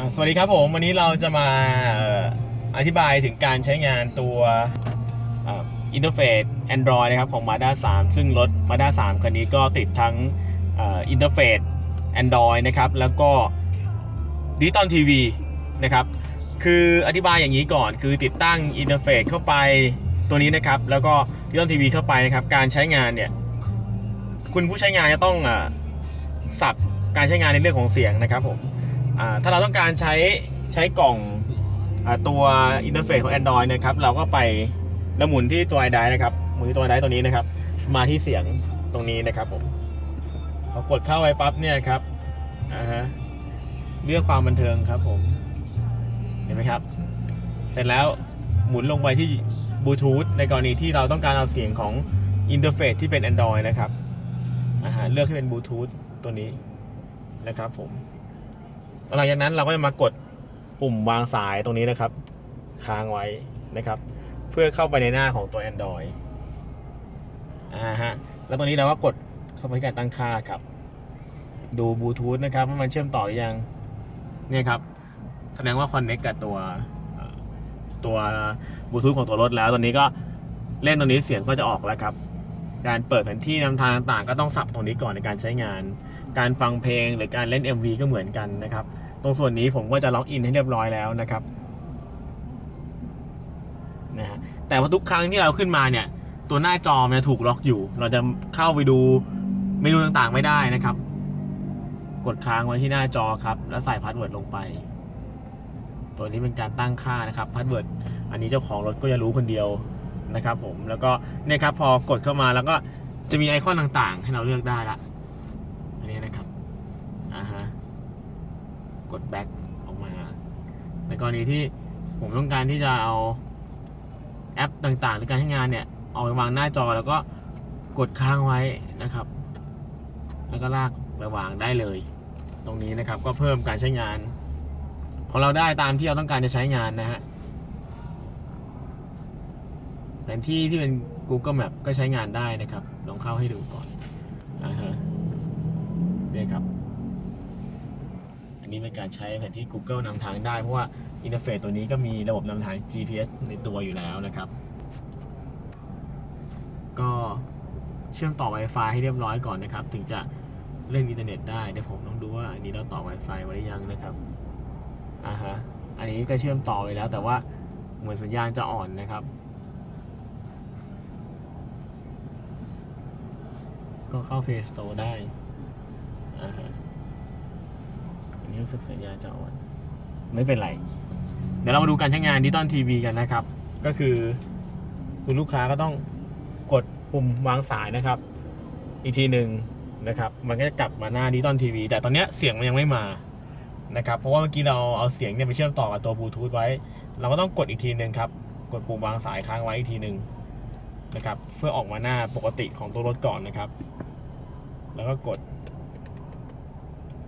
อ่าสวัสดีครับผม วันนี้เราจะมาเอ่ออธิบายถึงการใช้งานตัวอินเทอร์เฟซ Android นะครับของ Mazda 3 ซึ่งรถ Mazda 3 คันนี้ก็ติดทั้งอินเทอร์เฟซ Android นะครับ แล้วก็ดิจิตอลทีวีนะครับ คืออธิบายอย่างนี้ก่อน คือติดตั้งอินเทอร์เฟซเข้าไปตัวนี้นะครับ แล้วก็ดิจิตอลทีวีเข้าไปนะครับ การใช้งานเนี่ย คุณผู้ใช้งานจะต้องอสับการใช้งานในเรื่องของเสียงนะครับผม ถ้าเราต้องการใช้ใช้กล่องอตัวอินเทอร์เฟซของ Android นะครับ เราก็ไปแล้วหมุนที่ตัวไอได้นะครับ หมุนที่ตัวไอไดตัวนี้นะครับ มาที่เสียงตรงนี้นะครับผมพอกดเข้าไปปั๊บเนี่ยครับอ่าฮะเลือกความบันเทิงครับผม เห็นไหมครับ เสร็จแล้วหมุนลงไปที่บลูทูธในกรณีที่เราต้องการเอาเสียงของอินเทอร์เฟซที่เป็น Android นะครับอ่าฮะเลือกให้เป็นบลูทูธตัวนี้นะครับผม หลังจากนั้นเราก็จะมากดปุ่มวางสายตรงนี้นะครับ ค้างไว้นะครับ เพื่อเข้าไปในหน้าของตัว Android อ่าฮะแล้วตรงนี้เราก็กดเข้าไปที่การตั้งค่าครับ ดูบลูทูธนะครับว่ามันเชื่อมต่อหรือยังเนี่ยครับ แสดงว่า Connect กับตัวตัวบลูทูธของตัวรถแล้ว ตอนนี้ก็เล่นตรงนี้เสียงก็จะออกแล้วครับ การเปิดแผนที่นำทางต่างๆ ก็ต้องสับตรงนี้ก่อนในการใช้งาน การฟังเพลงหรือการเล่น MV ก็เหมือนกันนะครับ ตรงส่วนนี้ผมก็จะล็อกอินให้เรียบร้อยแล้วนะครับนะฮะแต่ว่าทุกครั้งที่เราขึ้นมาเนี่ย ตัวหน้าจอมันจะถูกล็อกอยู่ เราจะเข้าไปดูเมนูต่างๆไม่ได้นะครับ กดค้างไว้ที่หน้าจอครับ แล้วใส่พาสเวิร์ดลงไป ตัวนี้เป็นการตั้งค่านะครับพาสเวิร์ดอันนี้เจ้าของรถก็จะรู้คนเดียวนะครับผมแล้วก็เนี่ยครับพอกดเข้ามาแล้วก็จะมีไอคอนต่างๆ ให้เราเลือกได้ละ นี้นะครับอ่าฮะกด back ออกมา ในกรณีที่ผมต้องการที่จะเอาแอปต่างๆหรือการใช้งานเนี่ยเอาไปวางหน้าจอแล้วก็กดค้างไว้นะครับ แล้วก็ลากไปวางได้เลย ตรงนี้นะครับก็เพิ่มการใช้งาน ของเราได้ตามที่เราต้องการจะใช้งานนะฮะแผนที่ที่เป็น Google Map ก็ใช้งานได้นะครับ ลองเข้าให้ดูก่อนอ่าฮะ เนี่ยครับ อั นี้เป็นการใช้แผนที่ Google นำทางได้ เพราะว่าอินเทอร์เฟซตัวนี้ก็มีระบบนำทาง GPS ในตัวอยู่แล้วนะครับ ก็เชื่อมต่อ Wi-Fi ให้เรียบร้อยก่อนนะครับ ถึงจะเล่นอินเทอร์เน็ตได้เดี๋ยวผมต้องดูว่าอันนี้เราต่อ Wi-Fi ไว้หรือยังนะครับอ่าฮะอันนี้ก็เชื่อมต่อไปแล้ว แต่ว่าเหมือนสัญญาณจะอ่อนนะครับ ก็เข้า Play Store ได้อ่าฮะ รู้สึกสัญญาจะอ่อนไม่เป็นไร เดี๋ยวเรามาดูการใช้งานดิจิตอลทีวีกันนะครับ ก็คือคุณลูกค้าก็ต้องกดปุ่มวางสายนะครับ อีกทีหนึ่งนะครับ มันก็จะกลับมาหน้าดิจิตอลทีวีแต่ตอนนี้เสียงมันยังไม่มานะครับ เพราะว่าเมื่อกี้เราเอาเสียงเนี่ยไปเชื่อมต่อกับตัวบลูทูธไว้ เราก็ต้องกดอีกทีหนึ่งครับ กดปุ่มวางสายค้างไว้อีกทีหนึ่งนะครับ เพื่อออกมาหน้าปกติของตัวรถก่อนนะครับ แล้วก็กด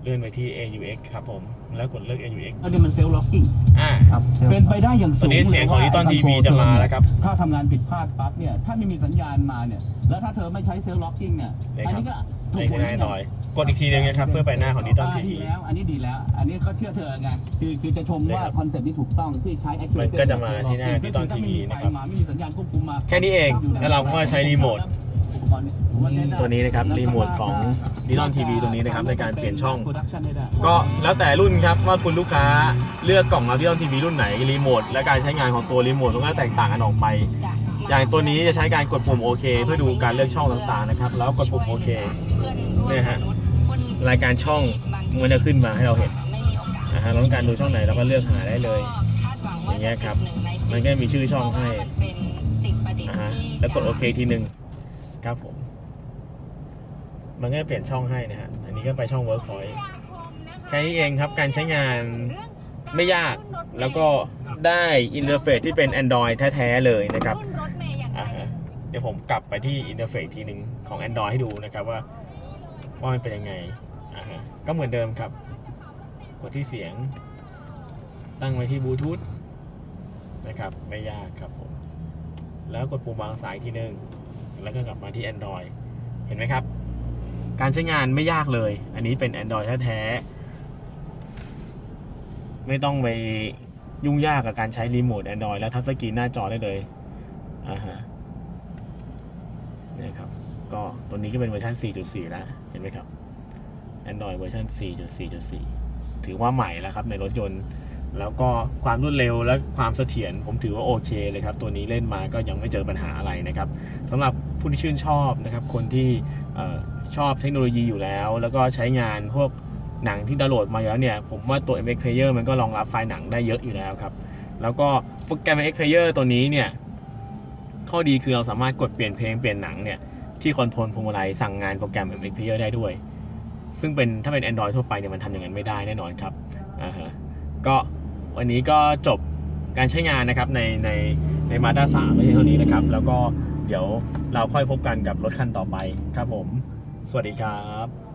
เลื่อนไปที่ AUX ครับผม แล้วกดเลือก AUX อันนี้มันเซลล์ล็อกกิ้งอ่า ครับเป็นไปได้อย่างตสูอนงนี้เสียงของ Eton TV จะมาแล้วครับถ้าทำงานผิดพลาดปั๊บเนี่ย ถ้าไม่มีสัญญาณมาเนี่ย แล้วถ้าเธอไม่ใช้เซลล์ล็อกกิ้งเนี่ยเลยอัครับนี้ก็ถูในกข้างหน้าหน่อย กดอีกทีหนึงนะครับ เพื่อไปหน้าของดิจิตอลอ่าทีดีวีแล้ว อันนี้ดีแล้ว อันนี้ก็เชื่อเธอไง คือคือจะชมเลยว่าครับคอนเซ็ปต์นี้ถูกต้องที่ใช้มันก็จะมาที่หน้า Digital TV นะครับ ไม่มีสัญญาณควบคุมมา แค่นี้เอง แล้วเราก็ใช้รีโมท อุปกรณ์เนี่ยผมว่าใช้ได้ตัวนี้นะครับรีโมทของดิจิตอลทีวีตรงนี้นะครับในการเปลี่ยนช่องโปรดักชันได้ได้ก็แล้วแต่รุ่นครับว่าคุณลูกค้าเลือกกล่องดิจิตอลทีวีรุ่นไหนรีโมทและการใช้งานของตัวรีโมทมันก็แตกต่างกันออกไป อย่างตัวนี้จะใช้การกดปุ่มโอเคเพื่อดูการเลือกช่องต่างๆนะครับ แล้วกดปุ่มโอเคเนี่ยฮะรายการช่องมันจะขึ้นมาให้เราเห็นนะฮะเราต้องการดูช่องไหนเราก็เลือกหาได้เลยอย่างเงี้ยครับมันก็มีชื่อช่องให้อ่าฮะแล้วกดโอเคทีหนึ่ง ครับผม มันก็เปลี่ยนช่องให้นะฮะ อันนี้ก็ไปช่อง Workpoint แค่นี้เองครับ การใช้งานไม่ยากแล้วก็ได้อินเทอร์เฟซที่เป็น Android แท้ ๆ เลยนะครับ เดี๋ยวผมกลับไปที่อินเทอร์เฟซทีหนึ่งของ Android ให้ดูนะครับว่า ว่ามันเป็นยังไงอ่าฮะก็เหมือนเดิมครับ กดที่เสียง ตั้งไว้ที่บลูทูธนะครับ ไม่ยากครับผม แล้วกดปุ่มวางสายทีหนึ่ง แล้วก็กลับมาที่ Android เห็นไหมครับ การใช้งานไม่ยากเลย อันนี้เป็น Android แท้ๆไม่ต้องไปยุ่งยากกับการใช้รีโมท Android และทัชสกรีนหน้าจอได้เลยอ่าฮะนี่ครับก็ตัวนี้ก็เป็นเวอร์ชัน 4.4 แล้ว เห็นไหมครับ Android เวอร์ชัน4.4.4 ถือว่าใหม่แล้วครับในรถยนต์ แล้วก็ความรวดเร็วและความเสถียรผมถือว่าโอเคเลยครับ ตัวนี้เล่นมาก็ยังไม่เจอปัญหาอะไรนะครับสำหรับผู้ที่ชื่นชอบนะครับ คนที่ชอบเทคโนโลยีอยู่แล้ว แล้วก็ใช้งานพวกหนังที่ดาวน์โหลดมาแล้วเนี่ย ผมว่าตัว MX Player มันก็รองรับไฟล์หนังได้เยอะอยู่แล้วครับ แล้วก็โปรแกรม MX Player ตัวนี้เนี่ย ข้อดีคือเราสามารถกดเปลี่ยนเพลงเปลี่ยนหนังเนี่ย ที่คอนโทรลพวงมาลัยสั่งงานโปรแกรม MX Player ได้ด้วย ซึ่งเป็นถ้าเป็น Android ทั่วไปเนี่ยมันทำอย่างนั้นไม่ได้แน่นอนครับอ่าฮะก็ วันนี้ก็จบการใช้งานนะครับในในในมาด้าสามไม่ใช่เท่านี้นะครับ แล้วก็เดี๋ยวเราค่อยพบกันกับรถคันต่อไปครับผม สวัสดีครับ